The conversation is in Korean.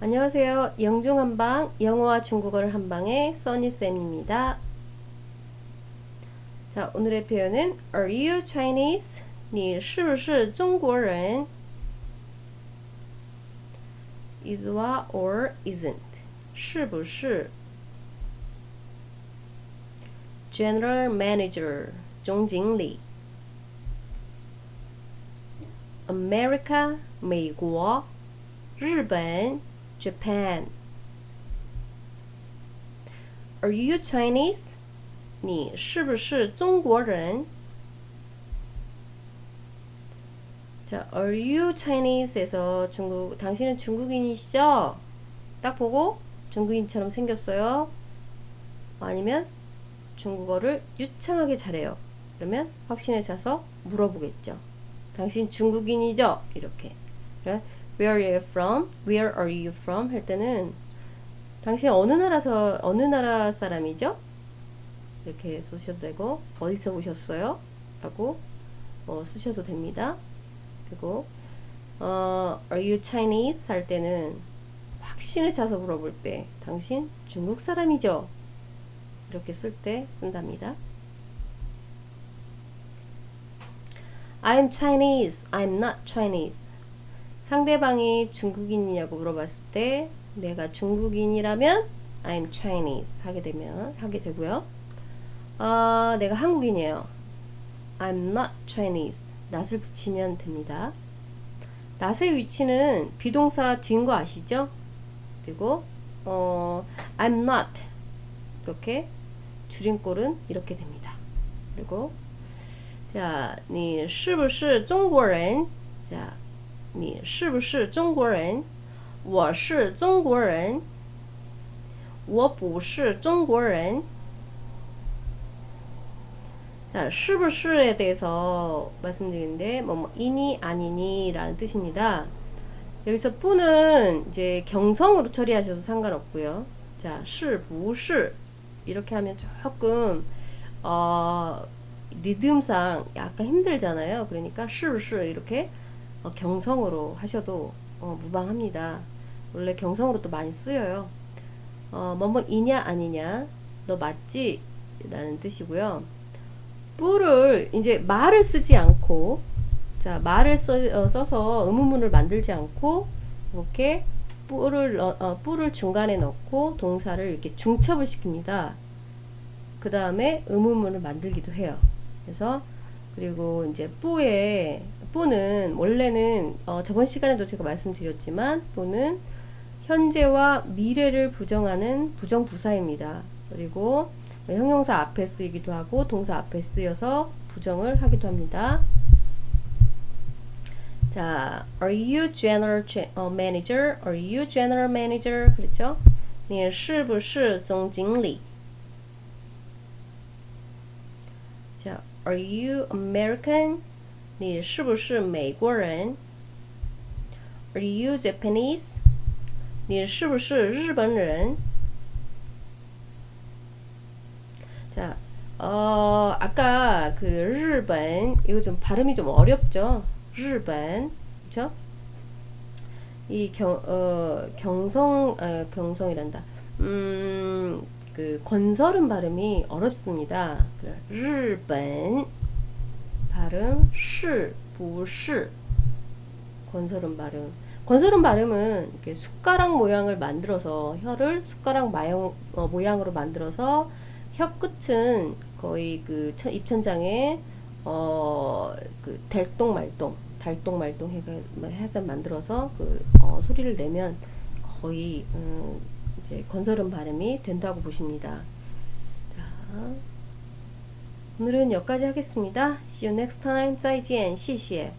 안녕하세요. 영중 한방 영어와 중국어를 한 방의 써니쌤입니다. 자, 오늘의 표현은 Are you Chinese? 你是不是中国人? is와 or isn't 是不是 General Manager 总经理 America 美国日本 Japan Are you Chinese? 你是不是中国人? 자, Are you Chinese에서 중국 당신은 중국인이시죠? 딱 보고 중국인처럼 생겼어요. 아니면 중국어를 유창하게 잘해요. 그러면 확신에 차서 물어보겠죠. 당신 중국인이죠? 이렇게. 그래? Where are you from? Where are you from? 할 때는 당신 어느 나라서 어느 나라 사람이죠? 이렇게 쓰셔도 되고 어디서 오셨어요? 라고 어, 쓰셔도 됩니다. 그리고 어, Are you Chinese? 할 때는 확신을 차서 물어볼 때 당신 중국 사람이죠? 이렇게 쓸 때 쓴답니다. I'm Chinese. I'm not Chinese. 상대방이 중국인이냐고 물어봤을 때 내가 중국인이라면 I'm Chinese 하게 되면 하게 되고요. 아, 내가 한국인이에요. I'm not Chinese. 낫을 붙이면 됩니다. 낫의 위치는 비동사 뒤인 거 아시죠? 그리고 어, I'm not 이렇게 줄임꼴은 이렇게 됩니다. 그리고 자, 你是不是中国人? 자, 你是不是中国人?我是中国人.我不是中国人. 자, 是不是에 대해서 말씀드리는데 뭐, 뭐 이니 아니니라는 뜻입니다. 여기서 뿌는 이제 경성으로 처리하셔도 상관없고요. 자, 是不是 이렇게 하면 조금 어 리듬상 약간 힘들잖아요. 그러니까 是不是 이렇게 어, 경성으로 하셔도 어, 무방합니다. 원래 경성으로 또 많이 쓰여요. 어, 뭐뭐이냐 아니냐 너 맞지? 라는 뜻이고요. 뿌를 이제 말을 쓰지 않고 자 말을 써, 어, 써서 의문문을 만들지 않고 이렇게 뿌를 어, 어, 뿌를 중간에 넣고 동사를 이렇게 중첩을 시킵니다. 그 다음에 의문문을 만들기도 해요. 그래서 그리고 이제 뿌에 뿌는 원래는 어, 저번 시간에도 제가 말씀드렸지만 뿌는 현재와 미래를 부정하는 부정부사입니다. 그리고 형용사 앞에 쓰이기도 하고 동사 앞에 쓰여서 부정을 하기도 합니다. 자, are you general manager? Are you general manager? 그렇죠? 你是不是总经理? 자, are you American? 你是不是美国人? Are you Japanese? 你是不是日本人? 자, 어, 아까 그 일본 이거 좀 발음이 좀 어렵죠? 일본 그렇죠? 이 경, 어, 경성, 어, 경성이란다. 음, 그 건설은 발음이 어렵습니다. 일본 발음, 시, 부시. 건설음 발음. 건설음 발음은 이렇게 숟가락 모양을 만들어서 혀를 숟가락 마형, 어, 모양으로 만들어서 혀 끝은 거의 그 입천장에 어그 달동 말동 달동 말동 뭐 해서 만들어서 그 어, 소리를 내면 거의 음, 이제 건설음 발음이 된다고 보십니다. 자, 오늘은 여기까지 하겠습니다. See you next time. 再见,谢谢.